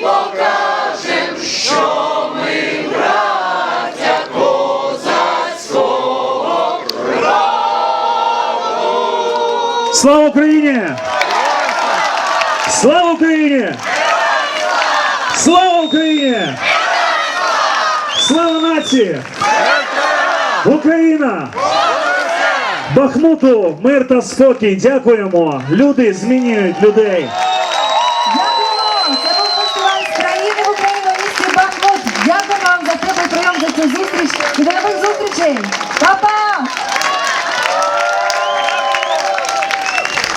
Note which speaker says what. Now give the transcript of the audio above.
Speaker 1: покажем, що ми браття козацького. Слава Україні! Слава Україні! Слава Україні! Слава нації! Україна! Бахмуту, мир та спокій. Дякуємо. Люди змінюють людей.
Speaker 2: Дякуємо! Країни в місті Бахмут. Дякую вам за теплий прийом за цю зустріч і до нових зустрічей. Па-па!